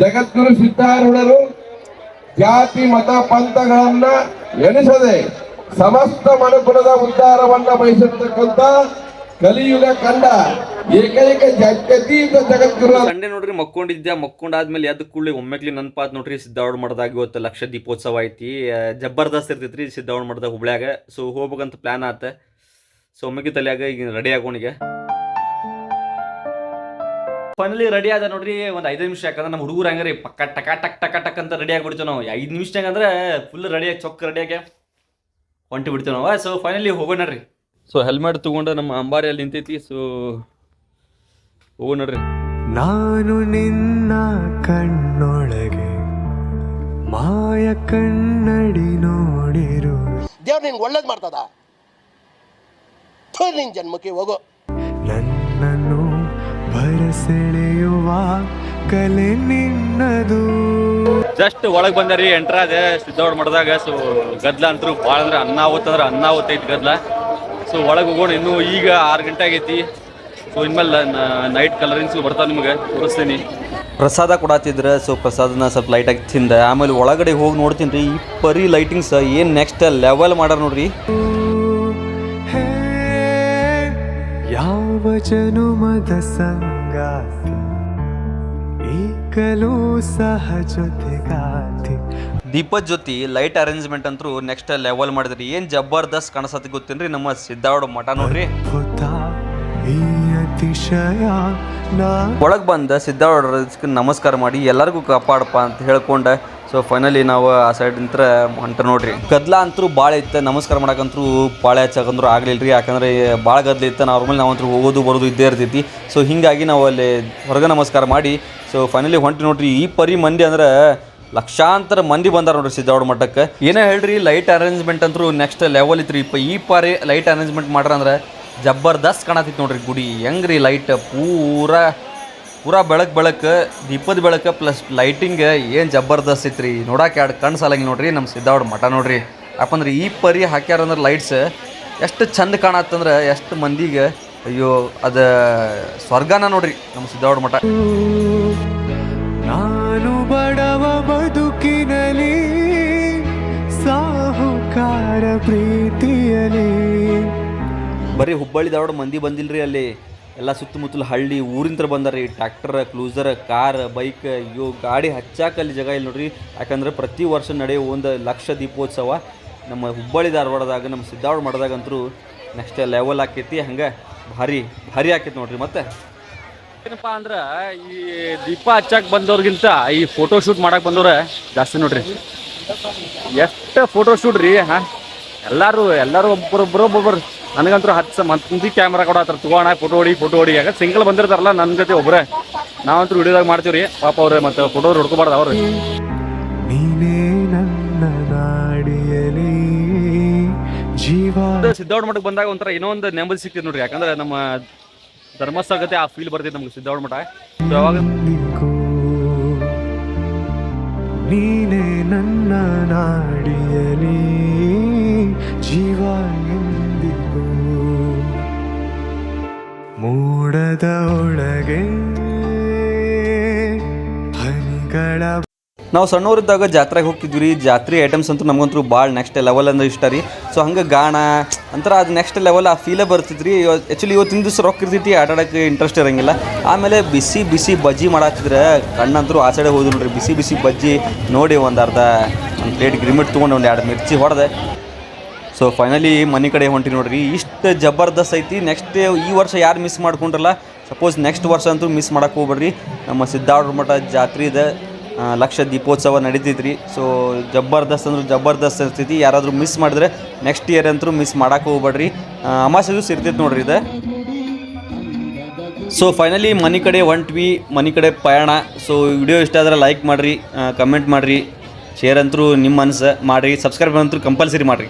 ಜಗದ್ಗುರು ಸಿದ್ಧಾರೂಢರು ಜಾತಿ, ಮತ, ಪಂಥಗಳನ್ನ ಎಣಿಸದೆ ಸಮಸ್ತ ಮನುಕುಲದ ಉದ್ಧಾರವನ್ನ ಬಯಸಿರತಕ್ಕಂತ ಕಲಿಯುಗ ಕಂಡ ಏಕೈಕ ಜಗದೀತ ಜಗದ್ಗುರು ಸಂಡೆ ನೋಡ್ರಿ ಮಕ್ಕೊಂಡಿದ್ದೆ ಮಕ್ಕೊಂಡಾದ್ಮೇಲೆ ಎದ್ದ ಕೂಡಲೇ ಒಮ್ಮೆಗ್ಲಿ ನೆನಪಾದ್ ನೋಡ್ರಿ ಸಿದ್ದಾವಡ್ ಮಠದಾಗ ಇವತ್ತು ಲಕ್ಷ ದೀಪೋತ್ಸವ ಐತಿ. ಜಬರ್ದಸ್ತ್ ಇರ್ತೈತ್ರಿ ಸಿದ್ದಾವಡ್ ಮಠದಾಗ ಹುಬ್ಳ್ಯಾಗ. ಸೊ ಹೋಗ್ಬೇಕಂತ ಪ್ಲಾನ್ ಆತ. ಸೊ ಒಮ್ಮೆಗೆ ತಲೆಯಾಗ ಈಗ ರೆಡಿ ಆಗೋಣಿಗೆ ಫೈನಲಿ ರೆಡಿ ಆದ ನೋಡ್ರಿ ಒಂದು ಐದು ನಿಮಿಷ. ಯಾಕಂದ್ರೆ ನಮ್ಮ ಹುಡುಗರು ಹಂಗ್ರಿ ಪಕ್ಕ ಟಕ ಟಕ್ ಟಕ ಟಕ್ ಅಂತ ರೆಡಿ ಆಗಿಬಿಡ್ತೇವೆ ನಾವು. ಐದು ನಿಮಿಷನಾಗ ಅಂದ್ರೆ ಫುಲ್ ರೆಡಿ ಆಗಿ ಚೊಕ್ಕ ರೆಡಿಯಾಗಿ ಹೊಂಟಿ ಬಿಡ್ತೇವೆ ನಾವು. ಸೊ ಫೈನಲಿ ಹೋಗೋಣ ರೀ. ಸೊ ಹೆಲ್ಮೆಟ್ ತಗೊಂಡು ನಮ್ಮ ಅಂಬಾರಿಯಲ್ಲಿ ನಿಂತೈತಿ ಸೊ ಹೋಗೋಣ ರೀ. ನಾನು ನಿನ್ನ ಕಣ್ಣೊಳಗೆ ಮಾಯ ಕಣ್ಣಡಿ ನೋಡಿರು. ದೇವ್ರ ನಿಂಗೆ ಒಳ್ಳೇದು ಮಾಡ್ತದ? ಥು, ನಿನ್ ಜನ್ಮಕ್ಕೆ ಹೋಗೋ. ನನ್ನನ್ನು ಬರಸೆಳೆಯುವ ಕಲೆ ನಿನ್ನದು. ಜಸ್ಟ್ ಒಳಗೆ ರೀ ಎಂಟ್ರ ಅದೇ ಸಿದ್ದವ್ರ ಮಠದಾಗ ಸೊ ಗದ್ಲ ಅಂತೂ ಭಾಳ ಅಂದ್ರೆ ಅನ್ನ ಓದ್ತಂದ್ರೆ ಅನ್ನ ಓದ್ತೈತಿ ಗದ್ಲ. ಸೊ ಒಳಗೆ ಹೋಗೋಣ ಇನ್ನೂ ಈಗ ಆರು ಗಂಟೆ ಆಗೈತಿ. ಸೊ ಇನ್ಮೇಲೆ ನೈಟ್ ಕಲರಿಂಗ್ಸ್ ಬರ್ತಾವೆ ನಿಮಗೆ ತೋರಿಸ್ತೀನಿ. ಪ್ರಸಾದ ಕೊಡತ್ತಿದ್ರೆ ಸೊ ಪ್ರಸಾದನ ಸ್ವಲ್ಪ ಲೈಟಾಗಿ ತಿಂದ. ಆಮೇಲೆ ಒಳಗಡೆ ಹೋಗಿ ನೋಡ್ತೀನಿ ರೀ ಈ ಪರಿ ಲೈಟಿಂಗ್ಸ್ ಏನು ನೆಕ್ಸ್ಟ್ ಲೆವೆಲ್ ಮಾಡ್ಯಾರ ನೋಡ್ರಿ. ಹೇ ಯಾವ ಜನುಮದ ಸಂಗಾತಿ? ಈಗಲೂ ಸಹ ಜೊತೆಗಾತಿ. ದೀಪದ ಜೊತೆ ಲೈಟ್ ಅರೇಂಜ್ಮೆಂಟ್ ಅಂತೂ ನೆಕ್ಸ್ಟ್ ಲೆವೆಲ್ ಮಾಡಿದ್ರಿ. ಏನು ಜಬರ್ದಸ್ತ್ ಕಾಣಿಸತ್ತೆ ಗೊತ್ತೇನ್ರಿ ನಮ್ಮ ಸಿದ್ದಾವಡ ಮಠ ನೋಡ್ರಿ. ಒಳಗ್ ಬಂದ ಸಿದ್ದಾವಡ್ರ ನಮಸ್ಕಾರ ಮಾಡಿ ಎಲ್ಲರಿಗೂ ಕಾಪಾಡಪ್ಪ ಅಂತ ಹೇಳ್ಕೊಂಡೆ ಸೊ ಫೈನಲಿ ನಾವು ಆ ಸೈಡ್ ನಿಂತ್ರ ಹೊಂಟ ನೋಡ್ರಿ. ಗದ್ಲ ಅಂತೂ ಭಾಳ ಇತ್ತು, ನಮಸ್ಕಾರ ಮಾಡಕ್ಕಂತೂ ಭಾಳ ಹಚ್ಚಕಂದ್ರೂ ಆಗಲಿಲ್ಲ ರೀ ಯಾಕಂದ್ರೆ ಭಾಳ ಗದ್ಲ ಇತ್ತು ನಾವು ನಾವಂತೂ ಹೋಗೋದು ಬರೋದು ಇದ್ದೇ ಇರ್ತೈತಿ. ಸೊ ಹೀಗಾಗಿ ನಾವು ಅಲ್ಲಿ ಹೊರಗೆ ನಮಸ್ಕಾರ ಮಾಡಿ ಸೊ ಫೈನಲಿ ಹೊಂಟಿ ನೋಡ್ರಿ. ಈ ಪರಿ ಮಂದಿ ಅಂದ್ರೆ ಲಕ್ಷಾಂತರ ಮಂದಿ ಬಂದಾರ ನೋಡ್ರಿ ಸಿದ್ದಾವಡ ಮಠಕ್ಕೆ. ಏನೇ ಹೇಳ್ರಿ ಲೈಟ್ ಅರೇಂಜ್ಮೆಂಟ್ ಅಂತೂ ನೆಕ್ಸ್ಟ್ ಲೆವೆಲ್ ಇತ್ತು ಇಪ್ಪ ಈ ಪಾರಿ ಲೈಟ್ ಅರೇಂಜ್ಮೆಂಟ್ ಮಾಡ್ರ ಅಂದ್ರೆ ಜಬರ್ದಸ್ತ್ ಕಾಣತಿತ್ತು ನೋಡ್ರಿ ಗುಡಿ. ಹೆಂಗ್ರಿ ಲೈಟ್ ಪೂರಾ ಪೂರಾ ಬೆಳಕು ಬೆಳಕು ದೀಪದ ಬೆಳಕು ಪ್ಲಸ್ ಲೈಟಿಂಗ್ ಏನು ಜಬರ್ದಸ್ತ್ ಐತ್ರಿ. ನೋಡಕ್ಕೆ ಎರಡು ಕಣ್ಣು ಸಾಲಂಗಿಲ್ಲ ನೋಡ್ರಿ ನಮ್ಮ ಸಿದ್ದಾವಡ ಮಠ ನೋಡ್ರಿ. ಯಾಕಂದ್ರೆ ಈ ಪರಿ ಹಾಕ್ಯಾರ ಅಂದ್ರೆ ಲೈಟ್ಸ್ ಎಷ್ಟು ಚಂದ ಕಾಣತ್ತಂದ್ರೆ ಎಷ್ಟು ಮಂದಿಗೆ ಅಯ್ಯೋ ಅದು ಸ್ವರ್ಗನ ನೋಡ್ರಿ ನಮ್ಮ ಸಿದ್ದಾವಡ ಮಠ. ನಾನು ಬಡವ ಬದುಕಿನಲಿ ಸಾಹುಕಾರ ಪ್ರೀತಿಯಲಿ ಬರೀ ಹುಬ್ಬಳ್ಳಿ ಧಾರವಾಡ ಮಂದಿ ಬಂದಿಲ್ರಿ ಅಲ್ಲಿ. ಎಲ್ಲ ಸುತ್ತಮುತ್ತಲು ಹಳ್ಳಿ ಊರಿಂತ್ರ ರೀ ಟ್ರ್ಯಾಕ್ಟರ್ ಕ್ಲೂಸರ್ ಕಾರ್ ಬೈಕ್ ಇವು ಗಾಡಿ ಹಚ್ಚಾಕ ಅಲ್ಲಿ ಜಾಗ ಇಲ್ಲ ನೋಡ್ರಿ. ಯಾಕಂದ್ರೆ ಪ್ರತಿ ವರ್ಷ ನಡೆಯುವ ಒಂದು ಲಕ್ಷ ದೀಪೋತ್ಸವ ನಮ್ಮ ಹುಬ್ಬಳ್ಳಿ ಧಾರವಾಡದಾಗ, ನಮ್ಮ ಸಿದ್ಧಾವಡ ಮಾಡಿದಾಗಂತೂ ನೆಕ್ಸ್ಟ್ ಲೆವೆಲ್ ಆಕೈತಿ. ಹಂಗೆ ಭಾರಿ ಭಾರಿ ಆಕೈತಿ ನೋಡ್ರಿ. ಮತ್ತೆ? ಏನಪ್ಪಾ ಅಂದ್ರೆ ಈ ದೀಪ ಹಚ್ಚಕ್ಕೆ ಬಂದವ್ರಿಗಿಂತ ಈ ಫೋಟೋ ಶೂಟ್ ಮಾಡಕ್ಕೆ ಬಂದವ್ರ ಜಾಸ್ತಿ ನೋಡ್ರಿ. ಎಷ್ಟು ಫೋಟೋ ಶೂಟ್ ರೀ, ಹಾ? ಎಲ್ಲರೂ ಎಲ್ಲರೂ ಒಬ್ಬರೊಬ್ಬರು ಒಬ್ಬೊಬ್ಬರು ನನಗಂತೂ ಹತ್ತು ಮಂದಿ ಕ್ಯಾಮ್ರಾ ಕೊಡತ್ತಾರ ತಗೋಣ ಫೋಟೋ ಹೊಡಿ ಫೋಟೋ ಹೊಡಿ. ಯಾಕೆ ಸಿಂಗಲ್ ಬಂದಿರ್ತಾರಲ್ಲ ನನ್ನ ಜೊತೆ ಒಬ್ಬರೇ ನಾವಂತೂ ವಿಡಿಯೋದಾಗ ರೀ ಪಾಪ ಅವ್ರೆ ಮತ್ತೆ ಫೋಟೋ ಹೊಡ್ಕೋಬಾರ್ದು ಅವ್ರಿ. ಸಿದ್ದಾವಡ ಮಠಕ್ಕೆ ಬಂದಾಗ ಒಂಥರ ಏನೋ ಒಂದು ನೆಮ್ಮದಿ ಸಿಕ್ತಿದೆ ನೋಡ್ರಿ. ಯಾಕಂದ್ರೆ ನಮ್ಮ ಧರ್ಮಸ್ಥಳ ಗತೆ ಆ ಫೀಲ್ ಬರ್ತೈತೆ ನಮ್ಗೆ ಸಿದ್ಧಾವಣ ಮಠ. ಯಾವಾಗ ನೀನೇ ನನ್ನ ನಾಡಿಯಲಿ. ಜೀವ ಮೂಡದ ಒಳಗೆ ನಾವು ಸಣ್ಣವರಿದ್ದಾಗ ಜಾತ್ರೆಗೆ ಹೋಗ್ತಿದ್ವಿ ರೀ. ಜಾತ್ರೆ ಐಟಮ್ಸ್ ಅಂತೂ ನಮಗಂತೂ ಭಾಳ ನೆಕ್ಸ್ಟ್ ಲೆವೆಲ್ ಅಂದ್ರೆ ಇಷ್ಟ ರೀ. ಸೊ ಹಂಗೆ ಗಾಣ ಅಂತರ ಅದು ನೆಕ್ಸ್ಟ್ ಲೆವೆಲ್ ಆ ಫೀಲೇ ಬರ್ತಿತ್ತು ರೀ. ಆ್ಯಕ್ಚುಲಿ ಇವತ್ತಿನ ದಿವಸ ರೊಕ್ಕ ಇರ್ತೈತಿ ಆಟಾಡೋಕ್ಕೆ ಇಂಟ್ರೆಸ್ಟ್ ಇರಂಗಿಲ್ಲ. ಆಮೇಲೆ ಬಿಸಿ ಬಿಸಿ ಬಜ್ಜಿ ಮಾಡಾತಿದ್ರೆ ಕಣ್ಣಂತರೂ ಆ ಸೈಡೆ ಹೋದ್ರು ಬಿಸಿ ಬಿಸಿ ಬಜ್ಜಿ ನೋಡಿ ಒಂದು ಅರ್ಧ ಒಂದು ಪ್ಲೇಟ್ ಗ್ರಿಮಿಟ್ ತೊಗೊಂಡು ಒಂದು ಎರಡು ಮಿರ್ಚಿ ಹೊಡೆದೆ. ಸೊ ಫೈನಲಿ ಮನೆ ಕಡೆ ಹೊಂಟಿ ನೋಡ್ರಿ. ಇಷ್ಟು ಜಬರ್ದಸ್ತ್ ಐತಿ. ನೆಕ್ಸ್ಟ್ ಈ ವರ್ಷ ಯಾರು ಮಿಸ್ ಮಾಡ್ಕೊಂಡ್ರಲ್ಲ ಸಪೋಸ್ ನೆಕ್ಸ್ಟ್ ವರ್ಷ ಅಂತೂ ಮಿಸ್ ಮಾಡಕ್ಕೆ ಹೋಗ್ಬೇಡ್ರಿ. ನಮ್ಮ ಸಿದ್ಧಾರ್ಡ ಮಠ ಜಾತ್ರೆ ಇದೆ ಲಕ್ಷ ದೀಪೋತ್ಸವ ನಡೀತೈತ್ರಿ. ಸೊ ಜಬರ್ದಸ್ತ್ ಅಂದ್ರೆ ಜಬರ್ದಸ್ತ್ ಇರ್ತೈತಿ. ಯಾರಾದರೂ ಮಿಸ್ ಮಾಡಿದ್ರೆ ನೆಕ್ಸ್ಟ್ ಇಯರ್ ಅಂತೂ ಮಿಸ್ ಮಾಡಕ್ಕೆ ಹೋಗ್ಬೇಡ್ರಿ. ಅಮಾಸೆದು ಸಿರ್ತೈತಿ ನೋಡ್ರಿ ಇದು. ಸೊ ಫೈನಲಿ ಮನೆ ಕಡೆ ಹೊಂಟ್ವಿ. ಮನೆ ಕಡೆ ಪಯಣ ಸೊ ವಿಡಿಯೋ ಇಷ್ಟ ಆದ್ರೆ ಲೈಕ್ ಮಾಡಿರಿ ಕಮೆಂಟ್ ಮಾಡಿರಿ. ಶೇರ್ ಅಂತೂ ನಿಮ್ಮ ಮನಸ್ಸು. ಮಾಡಿರಿ. ಸಬ್ಸ್ಕ್ರೈಬ್ ಅಂತೂ ಕಂಪಲ್ಸರಿ ಮಾಡಿರಿ.